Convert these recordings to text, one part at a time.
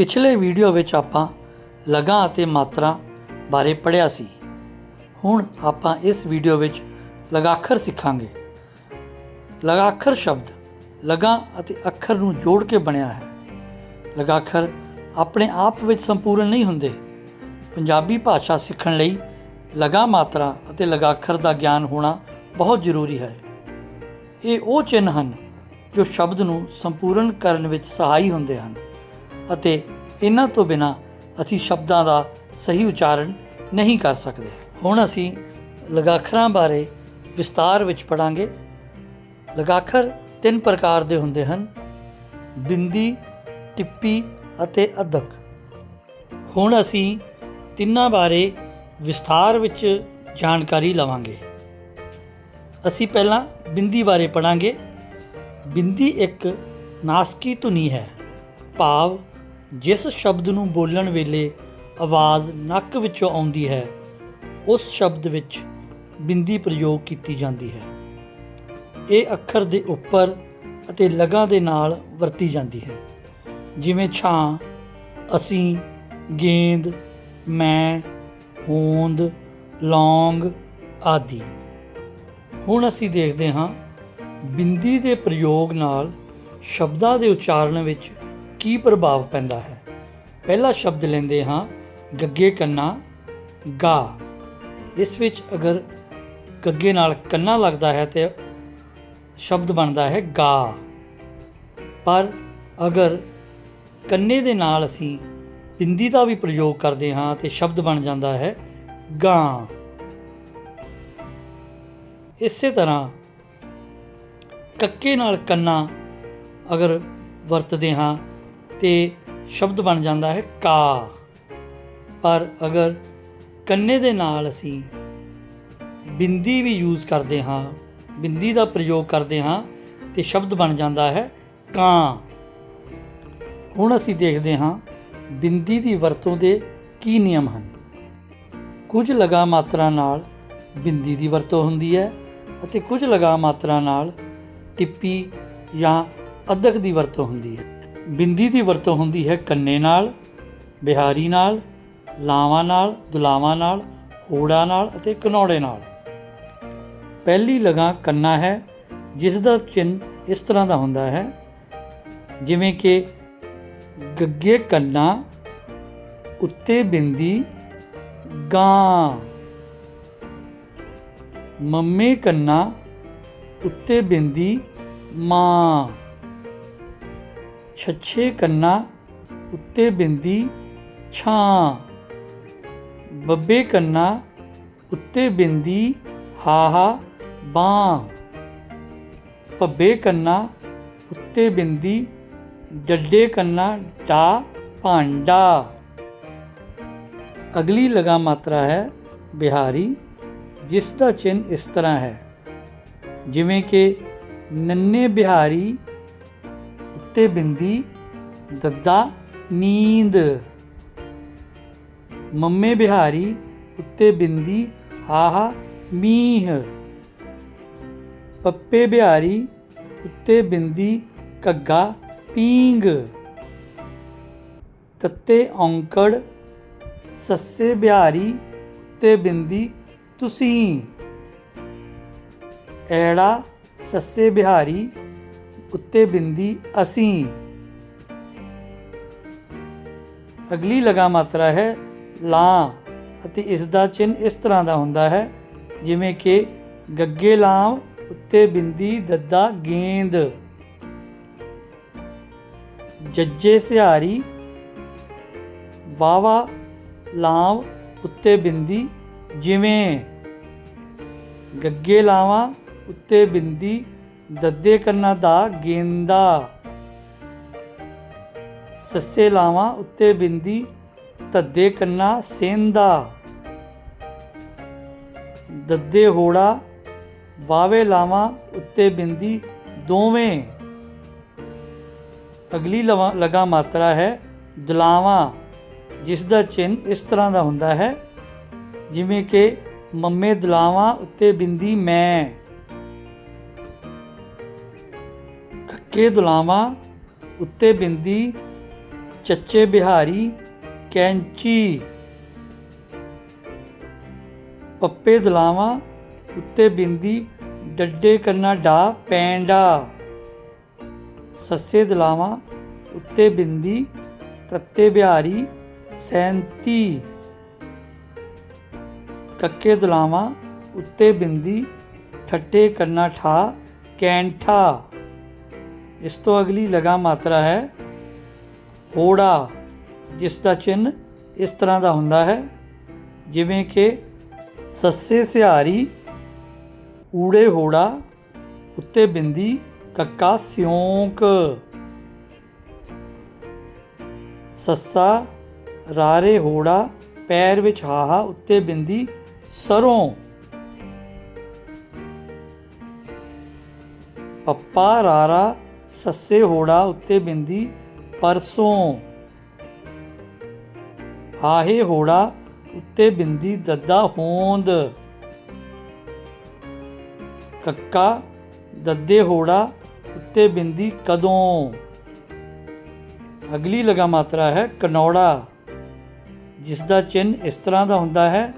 ਪਿਛਲੇ ਵੀਡੀਓ ਵਿੱਚ ਆਪਾਂ ਲਗਾਂ ਅਤੇ ਮਾਤਰਾ ਬਾਰੇ ਪੜ੍ਹਿਆ ਸੀ। ਹੁਣ ਆਪਾਂ ਇਸ ਵੀਡੀਓ ਵਿੱਚ ਲਗਾਖਰ ਸਿੱਖਾਂਗੇ। ਲਗਾਖਰ ਸ਼ਬਦ ਲਗਾਂ ਅਤੇ ਅੱਖਰ ਨੂੰ ਜੋੜ ਕੇ ਬਣਿਆ ਹੈ। ਲਗਾਖਰ ਆਪਣੇ ਆਪ ਵਿੱਚ ਸੰਪੂਰਨ ਨਹੀਂ ਹੁੰਦੇ। ਪੰਜਾਬੀ ਭਾਸ਼ਾ ਸਿੱਖਣ ਲਈ ਲਗਾ ਮਾਤਰਾ ਅਤੇ ਲਗਾਖਰ ਦਾ ਗਿਆਨ ਹੋਣਾ ਬਹੁਤ ਜ਼ਰੂਰੀ ਹੈ। ਇਹ ਉਹ ਚਿੰਨ੍ਹ ਹਨ ਜੋ ਸ਼ਬਦ ਨੂੰ ਸੰਪੂਰਨ ਕਰਨ ਵਿੱਚ ਸਹਾਈ ਹੁੰਦੇ ਹਨ। ਅਤੇ ਇਹਨਾਂ ਤੋਂ ਬਿਨਾ ਅਸੀਂ ਸ਼ਬਦਾਂ ਦਾ ਸਹੀ ਉਚਾਰਨ ਨਹੀਂ ਕਰ ਸਕਦੇ। ਹੁਣ ਅਸੀਂ ਲਗਾਖਰਾਂ ਬਾਰੇ ਵਿਸਤਾਰ ਵਿੱਚ ਪੜਾਂਗੇ ਲਗਾਖਰ ਤਿੰਨ ਪ੍ਰਕਾਰ ਦੇ ਹੁੰਦੇ ਹਨ, ਬਿੰਦੀ, ਟਿੱਪੀ ਅਤੇ ਅਧਕ। ਹੁਣ ਅਸੀਂ ਤਿੰਨਾਂ ਬਾਰੇ ਵਿਸਥਾਰ ਵਿੱਚ ਜਾਣਕਾਰੀ ਲਵਾਂਗੇ। ਅਸੀਂ ਪਹਿਲਾਂ ਬਿੰਦੀ ਬਾਰੇ ਪੜਾਂਗੇ ਬਿੰਦੀ ਇੱਕ ਨਾਸਕੀ ਧੁਨੀ ਹੈ। ਭਾਵ ਜਿਸ ਸ਼ਬਦ ਨੂੰ ਬੋਲਣ ਵੇਲੇ ਆਵਾਜ਼ ਨੱਕ ਵਿੱਚੋਂ ਆਉਂਦੀ ਹੈ, ਉਸ ਸ਼ਬਦ ਵਿੱਚ ਬਿੰਦੀ ਪ੍ਰਯੋਗ ਕੀਤੀ ਜਾਂਦੀ ਹੈ। ਇਹ ਅੱਖਰ ਦੇ ਉੱਪਰ ਅਤੇ ਲਗਾਂ ਦੇ ਨਾਲ ਵਰਤੀ ਜਾਂਦੀ ਹੈ। ਜਿਵੇਂ ਛਾਂ, ਅਸੀਂ, ਗੇਂਦ, ਮੈਂ, ਹੋਂਦ, ਲੌਂਗ ਆਦਿ। ਹੁਣ ਅਸੀਂ ਦੇਖਦੇ ਹਾਂ ਬਿੰਦੀ ਦੇ ਪ੍ਰਯੋਗ ਨਾਲ ਸ਼ਬਦਾਂ ਦੇ ਉਚਾਰਨ ਵਿੱਚ ਕੀ ਪ੍ਰਭਾਵ ਪੈਂਦਾ ਹੈ? ਪਹਿਲਾ ਸ਼ਬਦ ਲੈਂਦੇ ਹਾਂ, ਗੱਗੇ ਕੰਨਾ, ਗਾ। ਇਸ ਵਿੱਚ ਅਗਰ ਗੱਗੇ ਨਾਲ ਕੰਨਾ ਲੱਗਦਾ ਹੈ ਤੇ ਸ਼ਬਦ ਬਣਦਾ ਹੈ ਗਾ। ਪਰ ਅਗਰ ਕੰਨੇ ਦੇ ਨਾਲ ਅਸੀਂ ਬਿੰਦੀ ਦਾ ਵੀ ਪ੍ਰਯੋਗ ਕਰਦੇ ਹਾਂ ਤੇ ਸ਼ਬਦ ਬਣ ਜਾਂਦਾ ਹੈ ਗਾਂ। ਇਸੇ ਤਰ੍ਹਾਂ ਕੱਕੇ ਨਾਲ ਕੰਨਾ ਅਗਰ ਵਰਤਦੇ ਹਾਂ ਤੇ ਸ਼ਬਦ ਬਣ ਜਾਂਦਾ ਹੈ ਕਾ। ਪਰ ਅਗਰ ਕੰਨੇ ਦੇ ਨਾਲ ਅਸੀਂ ਬਿੰਦੀ ਵੀ ਯੂਜ਼ ਕਰਦੇ ਹਾਂ, ਬਿੰਦੀ ਦਾ ਪ੍ਰਯੋਗ ਕਰਦੇ ਹਾਂ, ਤੇ ਸ਼ਬਦ ਬਣ ਜਾਂਦਾ ਹੈ ਕਾਂ। ਹੁਣ ਅਸੀਂ ਦੇਖਦੇ ਹਾਂ ਬਿੰਦੀ ਦੀ ਵਰਤੋਂ ਦੇ ਕੀ ਨਿਯਮ ਹਨ। ਕੁਝ ਲਗਾ ਮਾਤਰਾ ਨਾਲ ਬਿੰਦੀ ਦੀ ਵਰਤੋਂ ਹੁੰਦੀ ਹੈ ਅਤੇ ਕੁਝ ਲਗਾ ਮਾਤਰਾ ਨਾਲ ਟਿੱਪੀ ਜਾਂ ਅਧਕ ਦੀ ਵਰਤੋਂ ਹੁੰਦੀ ਹੈ। ਬਿੰਦੀ ਦੀ ਵਰਤੋਂ ਹੁੰਦੀ ਹੈ ਕੰਨੇ ਨਾਲ, ਬਿਹਾਰੀ ਨਾਲ, ਲਾਵਾਂ ਨਾਲ, ਦੁਲਾਵਾਂ ਨਾਲ, ਹੋੜਾ ਨਾਲ ਅਤੇ ਕਨੌੜੇ ਨਾਲ। ਪਹਿਲੀ ਲਗਾ ਕੰਨਾ ਹੈ, ਜਿਸ ਦਾ ਚਿੰਨ੍ਹ ਇਸ ਤਰ੍ਹਾਂ ਦਾ ਹੁੰਦਾ ਹੈ, ਜਿਵੇਂ ਕਿ ਗੱਗੇ ਕੰਨਾ, ਉੱਤੇ ਬਿੰਦੀ, ਗਾਂ। ਮੰਮੇ ਕੰਨਾ, ਉੱਤੇ ਬਿੰਦੀ, ਮਾਂ। ਛੱਛੇ ਕੰਨਾ ਉੱਤੇ ਬਿੰਦੀ ਛਾਂ। ਬੱਬੇ ਕੰਨਾ ਉੱਤੇ ਬਿੰਦੀ ਹਾਹਾ ਬਾਂ ਭੱਬੇ ਕੰਨਾ ਉੱਤੇ ਬਿੰਦੀ ਡੱਡੇ ਕੰਨਾ ਡਾ ਭਾਂਡਾ। ਅਗਲੀ ਲਗਾ ਮਾਤਰਾ ਹੈ ਬਿਹਾਰੀ, ਜਿਸ ਦਾ ਚਿੰਨ੍ਹ ਇਸ ਤਰ੍ਹਾਂ ਹੈ। ਜਿਵੇਂ ਕਿ ਨੰਨੇ ਬਿਹਾਰੀ ਉੱਤੇ ਬਿੰਦੀ, ਦੱਦਾ, ਨੀਂਦ। ਮੰਮੇ ਬਿਹਾਰੀ, ਉੱਤੇ ਬਿੰਦੀ, ਹਾਹਾ, ਮੀਂਹ। ਪੱਪੇ ਬਿਹਾਰੀ, ਉੱਤੇ ਬਿੰਦੀ, ਘੱਗਾ ਪੀਂਗ ਤੱਤੇ ਔਂਕੜ, ਸੱਸੇ ਬਿਹਾਰੀ, ਉੱਤੇ ਬਿੰਦੀ, ਤੁਸੀਂ। ਐੜਾ, ਸੱਸੇ ਬਿਹਾਰੀ ਉੱਤੇ ਬਿੰਦੀ ਅਸੀਂ। ਅਗਲੀ ਲਗਾ ਮਾਤਰਾ ਹੈ ਲਾਂ ਅਤੇ ਇਸ ਦਾ ਚਿੰਨ੍ਹ ਇਸ ਤਰ੍ਹਾਂ ਦਾ ਹੁੰਦਾ ਹੈ, ਜਿਵੇਂ ਕਿ ਗੱਗੇ ਲਾਮ ਉੱਤੇ ਬਿੰਦੀ ਦੱਦਾ ਗੇਂਦ। ਜੱਜੇ ਸਿਹਾਰੀ ਵਾਵਾ ਲਾਮ ਉੱਤੇ ਬਿੰਦੀ ਜਿਵੇਂ। ਗੱਗੇ ਲਾਵਾਂ ਉੱਤੇ ਬਿੰਦੀ ਦੱਦੇ ਕੰਨਾਂ ਦਾ ਗੇਂਦਾ। ਸੱਸੇ ਲਾਵਾਂ ਉੱਤੇ ਬਿੰਦੀ, ਧੱਦੇ ਕੰਨਾ ਸੇਂਦਾ। ਦੱਦੇ ਹੋੜਾ ਵਾਵੇ ਲਾਵਾਂ ਉੱਤੇ ਬਿੰਦੀ, ਦੋਵੇਂ। ਅਗਲੀ ਲਵਾ- ਲਗਾ ਮਾਤਰਾ ਹੈ ਦੁਲਾਵਾਂ ਜਿਸ ਦਾ ਚਿੰਨ੍ਹ ਇਸ ਤਰ੍ਹਾਂ ਦਾ ਹੁੰਦਾ ਹੈ, ਜਿਵੇਂ ਕਿ, ਮੰਮੇ ਦੁਲਾਵਾਂ ਉੱਤੇ ਬਿੰਦੀ ਮੈਂ। ਕੱਕੇ ਦੁਲਾਵਾਂ, ਉੱਤੇ ਬਿੰਦੀ, ਚੱਚੇ ਬਿਹਾਰੀ, ਕੈਂਚੀ। ਪੱਪੇ ਦਲਾਵਾਂ, ਉੱਤੇ ਬਿੰਦੀ, ਡੱਡੇ ਕੰਨਾ ਡਾ, ਪੈਂਡਾ। ਸੱਸੇ ਦਲਾਵਾਂ, ਉੱਤੇ ਬਿੰਦੀ, ਤੱਤੇ ਬਿਹਾਰੀ, ਸੈਂਤੀ। ਕੱਕੇ ਦਲਾਵਾਂ, ਉੱਤੇ ਬਿੰਦੀ, ਠੱਟੇ ਕੰਨਾ ਠਾ, ਕੈਂਠਾ। ਇਸ ਤੋਂ ਅਗਲੀ ਲਗਾ ਮਾਤਰਾ ਹੈ ਹੋੜਾ ਜਿਸ ਦਾ ਚਿੰਨ ਇਸ ਤਰ੍ਹਾਂ ਦਾ ਹੁੰਦਾ ਹੈ, ਜਿਵੇਂ ਕਿ ਸੱਸੇ ਸਿਹਾਰੀ, ਊੜੇ ਹੋੜਾ, ਉੱਤੇ ਬਿੰਦੀ, ਕੱਕਾ ਸਿਉਂਕ। ਸੱਸਾ, ਰਾਰੇ ਹੋੜਾ, ਪੈਰ ਵਿੱਚ ਹਾਹਾ, ਉੱਤੇ ਬਿੰਦੀ, ਸਰੋਂ। ਪੱਪਾ, ਰਾਰਾ ਸੱਸੇ ਹੋੜਾ ਉੱਤੇ ਬਿੰਦੀ ਪਰਸੋਂ। ਹਾਹੇ ਹੋੜਾ ਉੱਤੇ ਬਿੰਦੀ ਦੱਦਾ ਹੋਂਦ। ਕੱਕਾ ਦੱਦੇ ਹੋੜਾ ਉੱਤੇ ਬਿੰਦੀ ਕਦੋਂ। ਅਗਲੀ ਲਗਾ ਮਾਤਰਾ ਹੈ ਕਨੌੜਾ ਜਿਸ ਦਾ ਚਿੰਨ ਇਸ ਤਰ੍ਹਾਂ ਦਾ ਹੁੰਦਾ ਹੈ,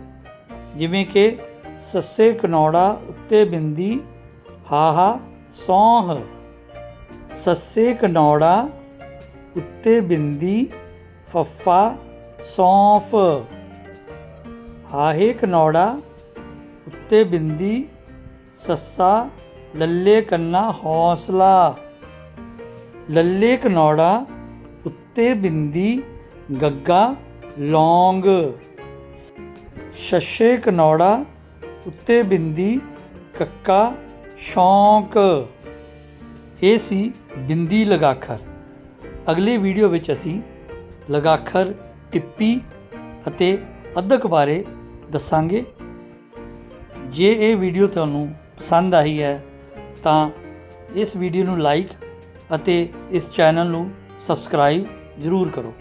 ਜਿਵੇਂ ਕਿ ਸੱਸੇ ਕਨੌੜਾ ਉੱਤੇ ਬਿੰਦੀ ਹਾਹਾ ਸੌਂਹ। ਸੱਸੇ ਕਨੌੜਾ ਉੱਤੇ ਬਿੰਦੀ, ਫੱਫਾ, ਸੌਂਫ। ਹਾਹੇ ਕਨੌੜਾ ਉੱਤੇ ਬਿੰਦੀ, ਸੱਸਾ, ਲੱਲੇ ਕੰਨਾ ਹੌਸਲਾ। ਲੱਲੇ ਕਨੌੜਾ ਉੱਤੇ ਬਿੰਦੀ, ਗੱਗਾ, ਲੌਂਗ। ਸ਼ਸ਼ੇ ਕਨੌੜਾ ਉੱਤੇ ਬਿੰਦੀ, ਕੱਕਾ, ਸ਼ੌਂਕ। ਇਹ ਸੀ ਬਿੰਦੀ ਲਗਾਖਰ। ਅਗਲੀ ਵੀਡੀਓ ਵਿੱਚ ਅਸੀਂ ਲਗਾਖਰ, ਟਿੱਪੀ ਅਤੇ ਅੱਧਕ ਬਾਰੇ ਦੱਸਾਂਗੇ। ਜੇ ਇਹ ਵੀਡੀਓ ਤੁਹਾਨੂੰ ਪਸੰਦ ਆਈ ਹੈ, ਤਾਂ ਇਸ ਵੀਡੀਓ ਨੂੰ ਲਾਈਕ ਅਤੇ ਇਸ ਚੈਨਲ ਨੂੰ ਸਬਸਕ੍ਰਾਈਬ ਜ਼ਰੂਰ ਕਰੋ।